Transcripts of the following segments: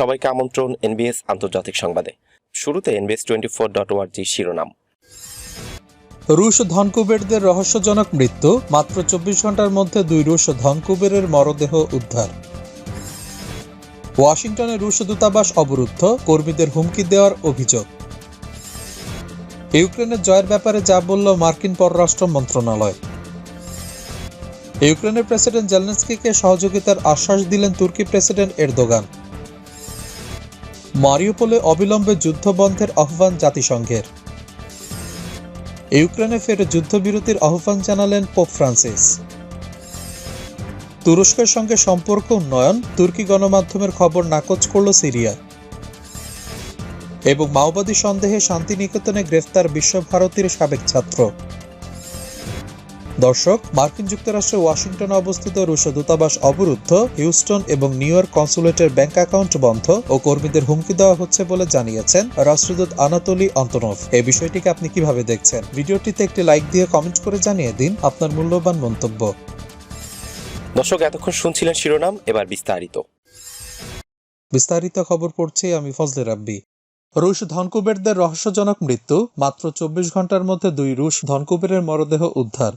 সবাইকে আমন্ত্রণ এনবিএস আন্তর্জাতিক সংবাদে। শুরুতে এনবিএস টোয়েন্টি ফোর ডট ওয়ার্জি শিরোনাম। রুশ ধনকুবেরদের রহস্যজনক মৃত্যু, মাত্র চব্বিশ ঘণ্টার মধ্যে দুই রুশ ধনকুবেরের মরদেহ উদ্ধার। ওয়াশিংটনে রুশ দূতাবাস অবরুদ্ধ, কর্মীদের হুমকি দেওয়ার অভিযোগ। ইউক্রেনের জয়ের ব্যাপারে যা বলল মার্কিন পররাষ্ট্র মন্ত্রণালয়। ইউক্রেনের প্রেসিডেন্ট জেলেনস্কিকে সহযোগিতার আশ্বাস দিলেন তুর্কি প্রেসিডেন্ট এরদোগান। মারিউপোলে অবিলম্বে যুদ্ধ বন্ধের আহ্বান জাতিসংঘের। ইউক্রেনে ফের যুদ্ধবিরতির আহ্বান জানালেন পোপ ফ্রান্সিস। তুরস্কের সঙ্গে সম্পর্ক উন্নয়ন, তুর্কি গণমাধ্যমের খবর নাকচ করল সিরিয়া। এবং মাওবাদী সন্দেহে শান্তিনিকেতনে গ্রেফতার বিশ্বভারতীর সাবেক ছাত্র। দর্শক মার্কিন যুক্তরাষ্ট্রের ওয়াশিংটনে অবস্থিত রুশ দূতাবাস অবরুদ্ধ হিউস্টন এবং নিউ ইয়র্ক কনসুলেটের ব্যাংক অ্যাকাউন্ট বন্ধ ও কর্মীদের হুমকি দেওয়া হচ্ছে বলে জানিয়েছেন রাষ্ট্রদূত আনাতলি অন্তনভ। এই বিষয়টিকে আপনি কীভাবে দেখছেন? ভিডিওটিতে একটি লাইক দিয়ে কমেন্ট করে জানিয়ে দিন আপনার মূল্যবান মন্তব্য। দর্শক এতক্ষণ শুনছিলেন শিরোনাম এবার বিস্তারিত। বিস্তারিত খবর পড়ছি আমি ফজলে রাব্বি। রুশ ধনকুবেরদের রহস্যজনক মৃত্যু মাত্র চব্বিশ ঘণ্টার মধ্যে দুই রুশ ধনকুবেরের মরদেহ উদ্ধার।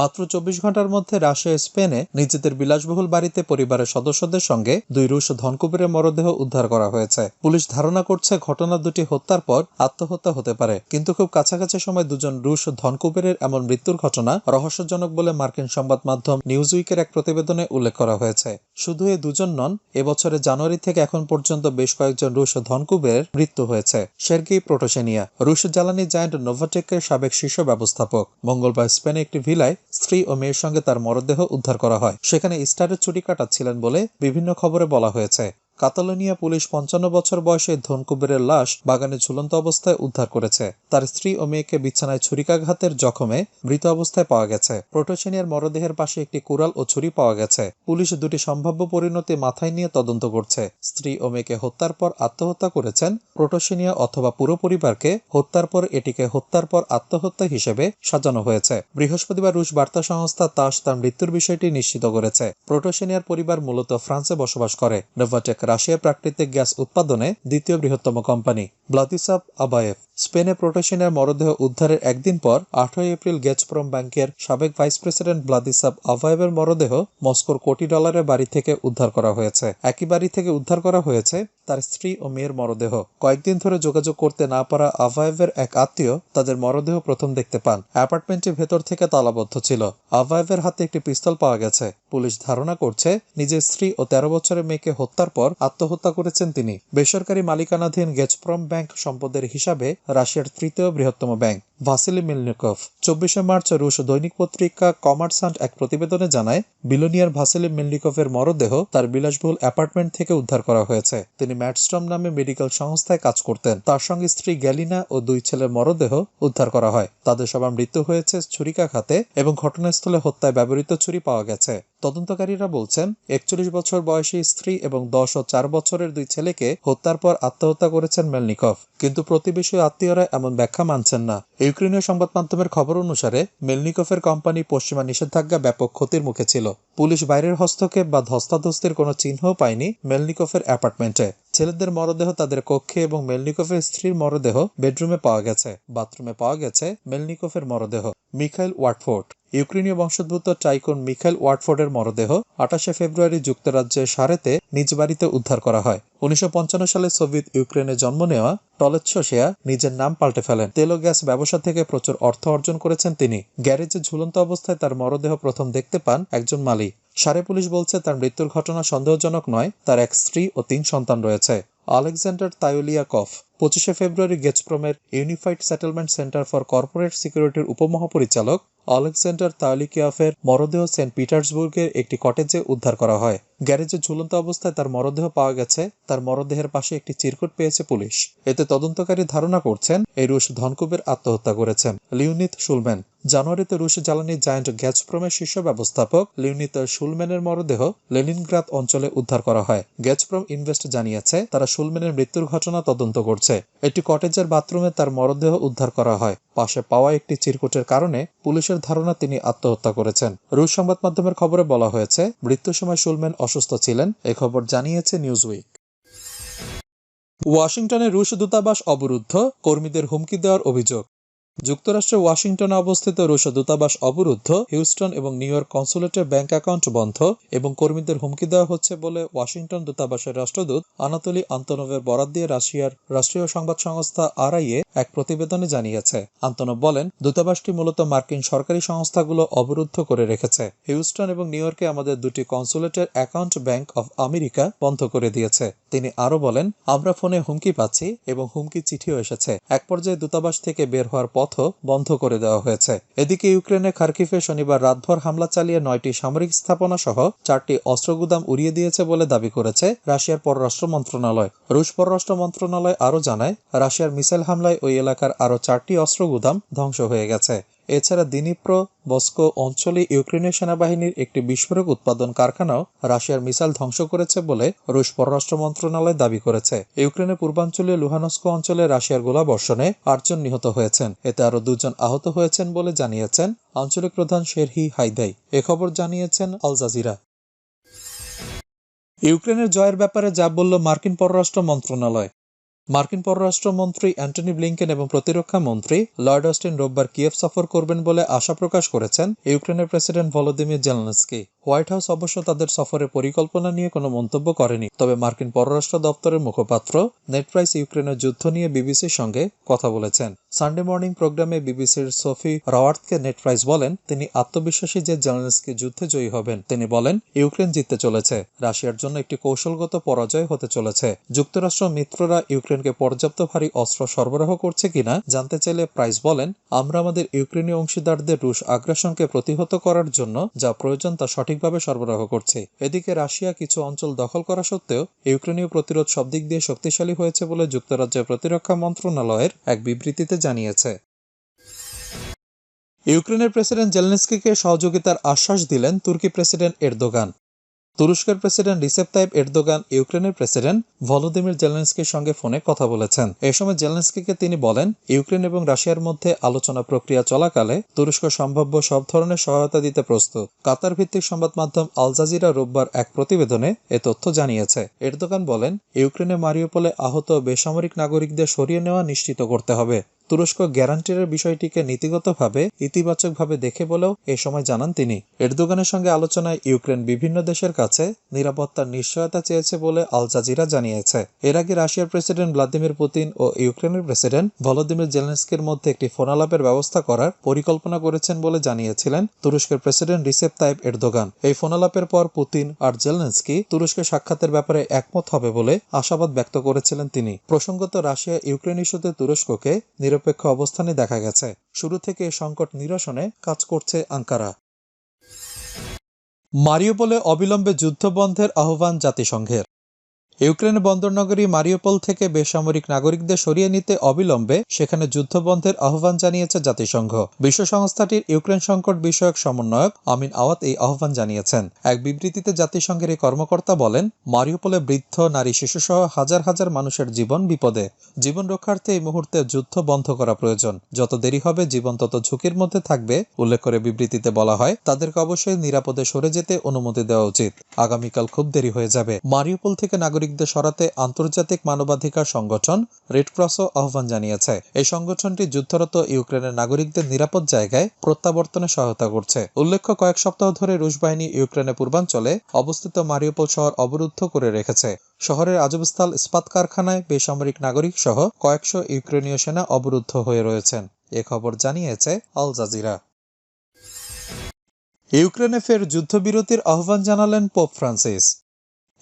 মাত্র চব্বিশ ঘণ্টার মধ্যে রাশিয়া স্পেনে নিজেদের বিলাসবহুল বাড়িতে পরিবারের সদস্যদের সঙ্গে দুই রুশ ধনকুবেরের মরদেহ উদ্ধার করা হয়েছে। পুলিশ ধারণা করছে ঘটনা দুটি হত্যার পর আত্মহত্যা হতে পারে। কিন্তু খুব কাছাকাছি সময় দুজন রুশ ধনকুবেরের এমন মৃত্যুর ঘটনা রহস্যজনক বলে মার্কিন সংবাদ মাধ্যম নিউজ উইকের এক প্রতিবেদনে উল্লেখ করা হয়েছে। শুধু এ দুজন নন এবছরের জানুয়ারি থেকে এখন পর্যন্ত বেশ কয়েকজন রুশ ধনকুবের মৃত্যু হয়েছে। সের্গি প্রোটোসেনিয়া, রুশ জ্বালানি জায়ান্ট নোভাটেকের সাবেক শীর্ষ ব্যবস্থাপক। মঙ্গলবার স্পেনে একটি ভিলায় স্ত্রী ও মেয়ের সঙ্গে তার মরদেহ উদ্ধার করা হয়। সেখানে স্টারের ছুটি কাটাচ্ছিলেন বলে বিভিন্ন খবরে বলা হয়েছে। কাতালোনিয়া পুলিশ পঞ্চান্ন বছর বয়সে ধনকুবেরের লাশ বাগানে ঝুলন্ত অবস্থায় উদ্ধার করেছে। তার স্ত্রী ও মেয়েকে বিছানায় ছুরিকাঘাতের জখমে মৃত অবস্থায় পাওয়া গেছে। প্রোটোসেনিয়ার মরদেহের পাশে একটি কুড়াল ও ছুরি পাওয়া গেছে। পুলিশ দুটি সম্ভাব্য পরিণতি মাথায় নিয়ে তদন্ত করছে। স্ত্রী ও মেয়েকে হত্যার পর আত্মহত্যা করেছেন প্রোটোসেনিয়া অথবা পুরো পরিবারকে হত্যার পর এটিকে হত্যার পর আত্মহত্যা হিসেবে সাজানো হয়েছে। বৃহস্পতিবার রুশ বার্তা সংস্থা তাস তার মৃত্যুর বিষয়টি নিশ্চিত করেছে। প্রোটোসেনিয়ার পরিবার মূলত ফ্রান্সে বসবাস করে। নোভাটেক রাশিয়া প্রাকৃতিক গ্যাস উৎপাদনে দ্বিতীয় বৃহত্তম কোম্পানি, ব্লাদিসাব আবায়েভ। স্পেনে প্রোটেশনের মরদেহ উদ্ধারের একদিন পর আঠারোই এপ্রিল গেজপ্রম ব্যাংকের সাবেক ভাইস প্রেসিডেন্ট ব্লাদিসাব আভায়েভের মরদেহ মস্কোর কোটি ডলারের বাড়ি থেকে উদ্ধার করা হয়েছে। একই বাড়ি থেকে উদ্ধার করা হয়েছে তার স্ত্রী ও মেয়ের মরদেহ। কয়েকদিন ধরে যোগাযোগ করতে না পারা আভায়েভের এক আত্মীয় তাদের মরদেহ প্রথম দেখতে পান। অ্যাপার্টমেন্টটি ভেতর থেকে তালাবদ্ধ ছিল। আভায়েভের হাতে একটি পিস্তল পাওয়া গেছে। পুলিশ ধারণা করছে, নিজের স্ত্রী ও তেরো বছরের মেয়েকে হত্যার পর আত্মহত্যা করেছেন তিনি। বেসরকারি মালিকানাধীন গেজপ্রম ব্যাংক সম্পদের হিসাবে রাশিয়ার তৃতীয় বৃহত্তম ব্যাংক, ভাসিলি মিলনিকভ। চব্বিশে মার্চ রুশ দৈনিক পত্রিকা কমার্সান্ট এক প্রতিবেদনে জানায়, বিলোনিয়ার ভাসিলি মিলনিকভের মরদেহ তার বিলাসবহুল অ্যাপার্টমেন্ট থেকে উদ্ধার করা হয়েছে। তিনি ম্যাটস্ট্রম নামে মেডিকেল সংস্থায় কাজ করতেন। তার সঙ্গে স্ত্রী গ্যালিনা ও দুই ছেলের মরদেহ উদ্ধার করা হয়। তাদের সবার মৃত্যু হয়েছে ছুরিকাঘাতে এবং ঘটনাস্থলে হত্যায় ব্যবহৃত ছুরি পাওয়া গেছে। তদন্তকারীরা বলছেন, একচল্লিশ বছর বয়সী স্ত্রী এবং দশ ও চার বছরের দুই ছেলেকে হত্যার পর আত্মহত্যা করেছেন মেলনিকভ। কিন্তু প্রতিবেশী আত্মীয়রা এমন ব্যাখ্যা মানছেন না। ইউক্রেনীয় সংবাদ মাধ্যমের খবর অনুসারে মেলনিকফের কোম্পানি পশ্চিমা নিষেধাজ্ঞা ব্যাপক ক্ষতির মুখে ছিল। পুলিশ বাইরের হস্তক্ষেপ বা ধস্তাধস্তির কোনো চিহ্নও পায়নি মেলনিকফের অ্যাপার্টমেন্টে। ছেলেদের মরদেহ তাদের কক্ষে এবং মেলনিকফের স্ত্রীর মরদেহ বেডরুমে পাওয়া গেছে। বাথরুমে পাওয়া গেছে মেলনিকফের মরদেহ। Mikhail Watford. ইউক্রেনীয় বংশোদ্ভূত টাইকন মিখাইল ওয়াটফোর্ডের মরদেহ আঠাশে ফেব্রুয়ারি যুক্তরাজ্যের সারেতে নিজ বাড়িতে উদ্ধার করা হয়। উনিশশো পঞ্চান্ন সালে সোভিয়েত ইউক্রেনে জন্ম নেওয়া টলেৎসিয়া নিজের নাম পাল্টে ফেলেন। তেল ও গ্যাস ব্যবসা থেকে প্রচুর অর্থ অর্জন করেছেন তিনি। গ্যারেজে ঝুলন্ত অবস্থায় তার মরদেহ প্রথম দেখতে পান একজন মালি। সারে পুলিশ বলছে, তার মৃত্যুর ঘটনা সন্দেহজনক নয়, তার এক স্ত্রী ও তিন সন্তান রয়েছে। আলেকজান্ডার তাইলিয়াকফ পঁচিশে ফেব্রুয়ারি গেজপ্রমের Unified Settlement Centre for Corporate সিকিউরিটির উপমহাপরিচালক আলেকজান্ডার তালিকিয়াফের মরদেহ সেন্ট পিটার্সবুর্গের একটি কটেজে উদ্ধার করা হয়। গ্যারেজে ঝুলন্ত অবস্থায় তার মরদেহ পাওয়া গেছে। তার মরদেহের পাশে একটি চিরকুট পেয়েছে পুলিশ। এতে তদন্তকারী ধারণা করছেন, এই রুশ ধনকুবের আত্মহত্যা করেছেন। Leonid Shulman. জানুয়ারিতে রুশ জ্বালানি জায়ান্ট গ্যাজপ্রমের শীর্ষ ব্যবস্থাপক লিউনিত শুলম্যানের মরদেহ লেনিনগ্রাদ অঞ্চলে উদ্ধার করা হয়। গ্যাজপ্রম ইনভেস্ট জানিয়েছে, তারা শুলম্যানের মৃত্যুর ঘটনা তদন্ত করছে। একটি কটেজের বাথরুমে তার মরদেহ উদ্ধার করা হয়। পাশে পাওয়া একটি চিরকুটের কারণে পুলিশের ধারণা তিনি আত্মহত্যা করেছেন। রুশ সংবাদ মাধ্যমের খবরে বলা হয়েছে, মৃত্যুর সময় শুলম্যান অসুস্থ ছিলেন, এ খবর জানিয়েছে নিউজ উইক ওয়াশিংটনে রুশ দূতাবাস অবরুদ্ধ, কর্মীদের হুমকি দেওয়ার অভিযোগ। যুক্তরাষ্ট্রের ওয়াশিংটনে অবস্থিত রুশ দূতাবাস অবরুদ্ধ, হিউস্টন এবং নিউ ইয়র্ক কনসুলেটের ব্যাংক অ্যাকাউন্ট বন্ধ এবং কর্মীদের হুমকি দেওয়া হচ্ছে বলে ওয়াশিংটন দূতাবাসের রাষ্ট্রদূত আনাতোলি আন্তনোভের বরাদ দিয়ে রাশিয়ার রাষ্ট্রীয় সংবাদ সংস্থা আরআইএ এক প্রতিবেদনে জানিয়েছে। আন্তনভ বলেন, দূতাবাসটি মূলত মার্কিন সরকারি সংস্থাগুলো অবরুদ্ধ করে রেখেছে। হিউস্টন এবং নিউ ইয়র্কে আমাদের দুটি কনসুলেটের অ্যাকাউন্ট ব্যাংক অফ আমেরিকা বন্ধ করে দিয়েছে। তিনি আরও বলেন, আমরা ফোনে হুমকি পাচ্ছি এবং হুমকি চিঠিও এসেছে। এক পর্যায়ে দূতাবাস থেকে বের হওয়ার পথও বন্ধ করে দেওয়া হয়েছে। এদিকে ইউক্রেনে খার্কিফে শনিবার রাতভর হামলা চালিয়ে নয়টি সামরিক স্থাপনা সহ চারটি অস্ত্র গুদাম উড়িয়ে দিয়েছে বলে দাবি করেছে রাশিয়ার পররাষ্ট্র মন্ত্রণালয়। রুশ পররাষ্ট্র মন্ত্রণালয় আরও জানায়, রাশিয়ার মিসাইল হামলায় ওই এলাকার আরও চারটি অস্ত্র গুদাম ধ্বংস হয়ে গেছে। এছাড়া দিনিপ্র বস্কো অঞ্চলে ইউক্রেনীয় সেনাবাহিনীর একটি বিস্ফোরক উৎপাদন কারখানাও রাশিয়ার মিসাইল ধ্বংস করেছে বলে রুশ পররাষ্ট্র মন্ত্রণালয় দাবি করেছে। ইউক্রেনের পূর্বাঞ্চলীয় লুহানস্কো অঞ্চলে রাশিয়ার গোলাবর্ষণে আটজন নিহত হয়েছেন। এতে আরও দুজন আহত হয়েছেন বলে জানিয়েছেন আঞ্চলিক প্রধান শেরহি হাইদাই। এ খবর জানিয়েছেন আল জাজিরা। ইউক্রেনের জয়ের ব্যাপারে যা বলল মার্কিন পররাষ্ট্র মন্ত্রণালয় মার্কিন পররাষ্ট্রমন্ত্রী অ্যান্টনি ব্লিংকেন এবং প্রতিরক্ষা মন্ত্রী লর্ড অস্টিন রোববার কিয়েভ সফর করবেন বলে আশা প্রকাশ করেছেন ইউক্রেনের president Volodymyr Zelensky. White House অবশ্য তাদের সফরের পরিকল্পনা নিয়ে কোনো মন্তব্য করেনি। তবে মার্কিন পররাষ্ট্র দপ্তরের মুখপাত্র নেট প্রাইস ইউক্রেনের যুদ্ধ নিয়ে বিবিসির সঙ্গে কথা বলেছেন। সানডে মর্নিং প্রোগ্রামে বিবিসির সোফি রাওয়ার্থকে নেট প্রাইস বলেন, তিনি আত্মবিশ্বাসী যে জেলেনস্কি যুদ্ধে জয়ী হবেন। তিনি বলেন, ইউক্রেন জিততে চলেছে। রাশিয়ার জন্য একটি কৌশলগত পরাজয় হতে চলেছে। যুক্তরাষ্ট্র মিত্ররা ইউক্রেনকে পর্যাপ্ত ভারী অস্ত্র সরবরাহ করছে কিনা জানতে চাইলে প্রাইস বলেন, আমরা আমাদের ইউক্রেনীয় অংশীদারদের রুশ আগ্রাসনকে প্রতিহত করার জন্য যা প্রয়োজন তা সঠিকভাবে সরবরাহ করছে। এদিকে রাশিয়া কিছু অঞ্চল দখল করা সত্ত্বেও ইউক্রেনীয় প্রতিরোধ সব দিক দিয়ে শক্তিশালী হয়েছে বলে যুক্তরাজ্যের প্রতিরক্ষা মন্ত্রণালয়ের এক বিবৃতিতে জানিয়েছে। ইউক্রেনের প্রেসিডেন্ট জেলনেস্কিকে সহযোগিতার আশ্বাস দিলেন তুর্কি প্রেসিডেন্ট এরদোগান। তুরস্কের প্রেসিডেন্ট রিসেপ তাইপ এরদোগান, ইউক্রেনের প্রেসিডেন্ট ভলোদিমির জেলেন্সকির সঙ্গে ফোনে কথা বলেছেন। এ সময় জেলেন্সকিকে তিনি বলেন, ইউক্রেন এবং রাশিয়ার মধ্যে আলোচনা প্রক্রিয়া চলাকালে তুরস্ক সম্ভাব্য সব ধরনের সহায়তা দিতে প্রস্তুত। কাতার ভিত্তিক সংবাদ মাধ্যম আল জাজিরা রোববার এক প্রতিবেদনে এ তথ্য জানিয়েছে। এরদোগান বলেন, ইউক্রেনে মারিওপোলে আহত বেসামরিক নাগরিকদের সরিয়ে নেওয়া নিশ্চিত করতে হবে। তুরস্ক গ্যারান্টির বিষয়টিকে নীতিগতভাবে ইতিবাচকভাবে দেখে বলেও এ সময় জানান তিনি। এরদোগানের সঙ্গে আলোচনায় ইউক্রেন বিভিন্ন দেশের কাছে নিরাপত্তার নিশ্চয়তা চেয়েছে বলে আল জাজিরা জানিয়েছে। এর আগে রাশিয়ার প্রেসিডেন্ট ভ্লাদিমির পুতিন ও ইউক্রেনের প্রেসিডেন্ট ভলোদিমির জেলেন্সকির মধ্যে একটি ফোনালাপের ব্যবস্থা করার পরিকল্পনা করেছেন বলে জানিয়েছিলেন তুরস্কের প্রেসিডেন্ট রিসেপ তাইব এরদোগান। এই ফোনালাপের পর পুতিন আর জেলেন্সকি তুরস্কের সাক্ষাতের ব্যাপারে একমত হবে বলে আশাবাদ ব্যক্ত করেছিলেন তিনি। প্রসঙ্গত, রাশিয়া ইউক্রেন ইস্যুতে তুরস্ককে নিরপেক্ষ অবস্থানে দেখা গেছে। শুরু থেকে সংকট নিরসনে কাজ করছে আঙ্কারা। মারিওপোলে অবিলম্বে যুদ্ধবন্ধের আহ্বান জাতিসংঘের। ইউক্রেনের বন্দরনগরী মারিওপোল থেকে বেসামরিক নাগরিকদের সরিয়ে নিতে অবিলম্বে সেখানে যুদ্ধবন্ধের আহ্বান জানিয়েছে জাতিসংঘ। বিশ্ব সংস্থাটির ইউক্রেন সংকট বিষয়ক সমন্বয়ক আমিন আওয়াত এই আহ্বান জানিয়েছেন। এক বিবৃতিতে জাতিসংঘের এই কর্মকর্তা বলেন, মারিওপোলে বৃদ্ধ নারী শিশুসহ হাজার হাজার মানুষের জীবন বিপদে। জীবন রক্ষার্থে এই মুহূর্তে যুদ্ধ বন্ধ করা প্রয়োজন। যত দেরি হবে, জীবন তত ঝুঁকির মধ্যে থাকবে, উল্লেখ করে বিবৃতিতে বলা হয়। তাদেরকে অবশ্যই নিরাপদে সরে যেতে অনুমতি দেওয়া উচিত। আগামীকাল খুব দেরি হয়ে যাবে। মারিওপোল থেকে নাগরিকদের সরাতে আন্তর্জাতিক মানবাধিকার সংগঠন রেড ক্রসও আহ্বান জানিয়েছে। এই সংগঠনটি যুদ্ধরত ইউক্রেনের নাগরিকদের নিরাপদ জায়গায় প্রত্যাবর্তনে সহায়তা করছে। উল্লেখ্য, কয়েক সপ্তাহ ধরে রুশ বাহিনী ইউক্রেনের পূর্বাঞ্চলে অবস্থিত মারিওপোল শহর অবরুদ্ধ করে রেখেছে। শহরের আজবস্থল ইস্পাত কারখানায় বেসামরিক নাগরিক সহ কয়েকশো ইউক্রেনীয় সেনা অবরুদ্ধ হয়ে রয়েছেন। এ খবর জানিয়েছে আল জাজিরা। ইউক্রেনে ফের যুদ্ধবিরতির আহ্বান জানালেন পোপ ফ্রান্সিস।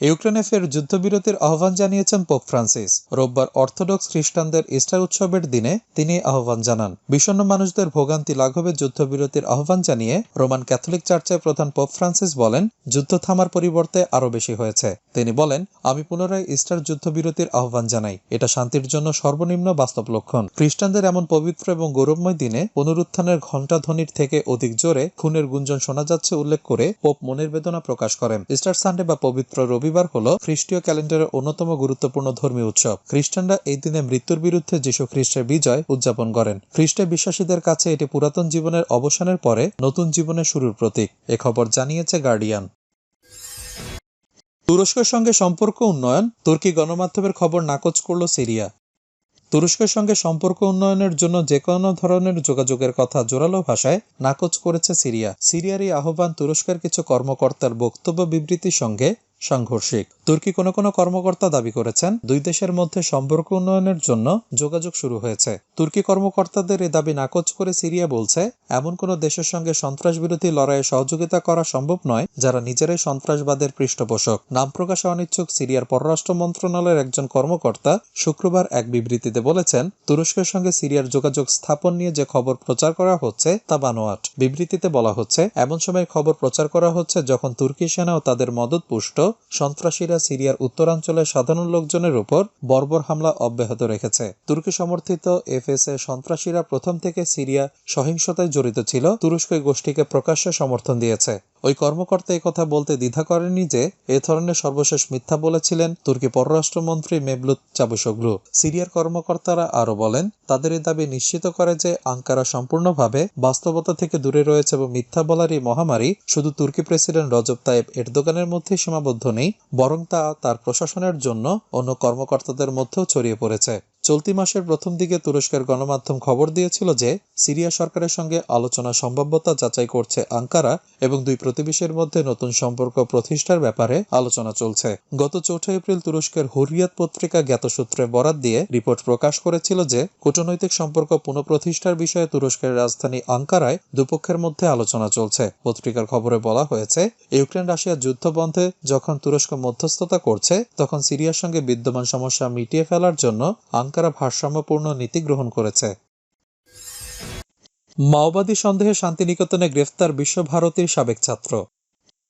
ইউক্রেনে ফের যুদ্ধবিরতির আহ্বান জানিয়েছেন পোপ ফ্রান্সিস। রোববার অর্থোডক্স খ্রিস্টানদের ইস্টার উৎসবের দিনে তিনি আহ্বান জানান। বিষণ্ণ মানুষদের ভোগান্তি লাঘবে যুদ্ধবিরতির আহ্বান জানিয়ে রোমান ক্যাথলিক চার্চের প্রধান পোপ ফ্রান্সিস বলেন, যুদ্ধ থামার পরিবর্তে আরও বেশি হয়েছে। তিনি বলেন, আমি পুনরায় ইস্টার যুদ্ধবিরতির আহ্বান জানাই। এটা শান্তির জন্য সর্বনিম্ন বাস্তব লক্ষণ। খ্রিস্টানদের এমন পবিত্র এবং গৌরবময় দিনে পুনরুত্থানের ঘণ্টাধ্বনির থেকে অধিক জোরে খুনের গুঞ্জন শোনা যাচ্ছে উল্লেখ করে পোপ মনের বেদনা প্রকাশ করেন। ইস্টার সানডে বা পবিত্র রবিবার হল খ্রিস্টীয় ক্যালেন্ডারের অন্যতম গুরুত্বপূর্ণ ধর্মীয় উৎসব। খ্রিস্টানরা এই দিনে মৃত্যুর বিরুদ্ধে যীশু খ্রিস্টের বিজয় উদযাপন করেন। খ্রিস্টে বিশ্বাসীদের কাছে এটি পুরাতন জীবনের অবসানের পরে নতুন জীবনের শুরুর প্রতীক, এ খবর জানিয়েছে গার্ডিয়ান। তুরস্কের সঙ্গে সম্পর্ক উন্নয়ন, তুর্কি গণমাধ্যমের খবর নাকচ করল সিরিয়া। তুরস্কের সঙ্গে সম্পর্ক উন্নয়নের জন্য যে কোনো ধরনের যোগাযোগের কথা জোরালো ভাষায় নাকচ করেছে সিরিয়া। সিরিয়ার এই আহ্বান তুরস্কের কিছু কর্মকর্তার বক্তব্য বিবৃতির সঙ্গে সাংঘর্ষিক। তুর্কি কোনো কোনো কর্মকর্তা দাবি করেছেন, দুই দেশের মধ্যে সম্পর্ক উন্নয়নের জন্য যোগাযোগ শুরু হয়েছে। তুর্কি কর্মকর্তাদের এ দাবি নাকচ করে সিরিয়া বলছে, এমন কোনো দেশের সঙ্গে সন্ত্রাস বিরোধী লড়াইয়ে সহযোগিতা করা সম্ভব নয়, যারা নিজেরাই সন্ত্রাসবাদের পৃষ্ঠপোষক। নাম প্রকাশে অনিচ্ছুক সিরিয়ার পররাষ্ট্র মন্ত্রণালয়ের একজন কর্মকর্তা শুক্রবার এক বিবৃতিতে বলেছেন, তুরস্কের সঙ্গে সিরিয়ার যোগাযোগ স্থাপন নিয়ে যে খবর প্রচার করা হচ্ছে তা বানোয়াট। বিবৃতিতে বলা হচ্ছে, এমন সময় খবর প্রচার করা হচ্ছে যখন তুর্কি সেনা ও তাদের মদতপুষ্ট সন্ত্রাসীরা সিরিয়ার উত্তরাঞ্চলে সাধারণ লোকজনের উপর বর্বর হামলা অব্যাহত রেখেছে। তুর্কি সমর্থিত এফ এফএসএ সন্ত্রাসীরা প্রথম থেকে সিরিয়া সহিংসতায় জড়িত ছিল। তুরস্ক গোষ্ঠীকে প্রকাশ্যে সমর্থন দিয়েছে। ওই কর্মকর্তা কথা বলতে দ্বিধা করেননি যে, এ ধরনের সর্বশেষ মিথ্যা বলেছিলেন তুর্কি পররাষ্ট্রমন্ত্রী মেবলুত চাবুসগ্লু সিরিয়ার কর্মকর্তারা আরও বলেন, তাদের এই দাবি নিশ্চিত করে যে, আঙ্কারা সম্পূর্ণভাবে বাস্তবতা থেকে দূরে রয়েছে এবং মিথ্যা বলার এই মহামারী শুধু তুর্কি প্রেসিডেন্ট রজব তাইব এরদোগানের মধ্যেই সীমাবদ্ধ নেই, বরং তা তার প্রশাসনের জন্য অন্য কর্মকর্তাদের মধ্যেও ছড়িয়ে পড়েছে। চলতি মাসের প্রথম দিকে তুরস্কের গণমাধ্যম খবর দিয়েছিল যে সিরিয়া সরকারের সঙ্গে আলোচনা সম্ভাব্যতা যাচাই করছে আঙ্কারা এবং দুই প্রতিবেশীর মধ্যে নতুন সম্পর্ক প্রতিষ্ঠার ব্যাপারে আলোচনা চলছে। গত চৌঠা এপ্রিল তুরস্কের হুরিয়াত পত্রিকা জ্ঞাত সূত্রে বরাত দিয়ে রিপোর্ট প্রকাশ করেছিল যে কূটনৈতিক সম্পর্ক পুনঃপ্রতিষ্ঠার বিষয়ে তুরস্কের রাজধানী আঙ্কারায় দুপক্ষের মধ্যে আলোচনা চলছে। পত্রিকার খবরে বলা হয়েছে, ইউক্রেন রাশিয়ার যুদ্ধ বন্ধে যখন তুরস্ক মধ্যস্থতা করছে, তখন সিরিয়ার সঙ্গে বিদ্যমান সমস্যা মিটিয়ে ফেলার জন্য আঙ্কারা ভারসাম্যপূর্ণ নীতি গ্রহণ করেছে। মাওবাদী সন্দেহে শান্তিনিকেতনে গ্রেফতার বিশ্বভারতীর সাবেক ছাত্র।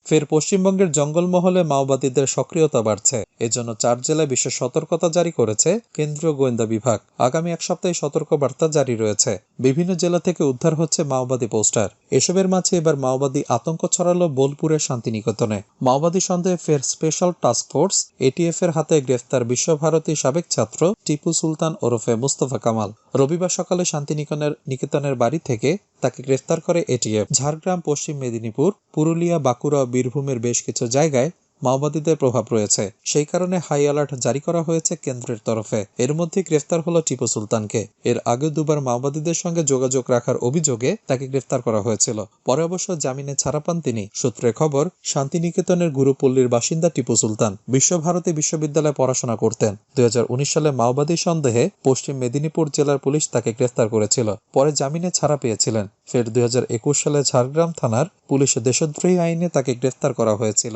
ফের পশ্চিমবঙ্গের জঙ্গলমহলে মাওবাদীদের সক্রিয়তা বাড়ছে। এজন্য চার জেলায় বিশেষ সতর্কতা জারি করেছে কেন্দ্রীয় গোয়েন্দা বিভাগ। আগামী এক সপ্তাহে সতর্ক বার্তা জারি রয়েছে। বিভিন্ন জেলা থেকে উদ্ধার হচ্ছে মাওবাদী পোস্টার। এসবের মাঝে এবার মাওবাদী আতঙ্ক ছড়ালো বোলপুরের শান্তিনিকেতনে। মাওবাদী সন্দেহে ফের স্পেশাল টাস্ক ফোর্স এটিএফ এর হাতে গ্রেফতার বিশ্বভারতী সাবেক ছাত্র টিপু সুলতান ওরফে মুস্তফা কামাল। রবিবার সকালে শান্তিনিকেতনের নিকেতনের বাড়ি থেকে তাকে গ্রেফতার করে এটিএফ। ঝাড়গ্রাম পশ্চিম মেদিনীপুর পুরুলিয়া বাঁকুড়া ও বীরভূমের বেশ কিছু জায়গায় মাওবাদীদের প্রভাব রয়েছে। সেই কারণে হাই অ্যালার্ট জারি করা হয়েছে কেন্দ্রের তরফে। এর মধ্যে গ্রেফতার হলো টিপু সুলতানকে। এর আগে দুবার মাওবাদীদের সঙ্গে যোগাযোগ রাখার অভিযোগে তাকে গ্রেফতার করা হয়েছিল। পরে অবশ্য জামিনে ছাড়া পান তিনি। সূত্রে খবর, শান্তিনিকেতনের গুরুপল্লীর বাসিন্দা টিপু সুলতান বিশ্বভারতী বিশ্ববিদ্যালয়ে পড়াশোনা করতেন। দুই হাজার উনিশ সালে মাওবাদী সন্দেহে পশ্চিম মেদিনীপুর জেলার পুলিশ তাকে গ্রেফতার করেছিল। পরে জামিনে ছাড়া পেয়েছিলেন। ফের দুই হাজার একুশ সালে ঝাড়গ্রাম থানার পুলিশ দেশদ্রোহী আইনে তাকে গ্রেফতার করা হয়েছিল।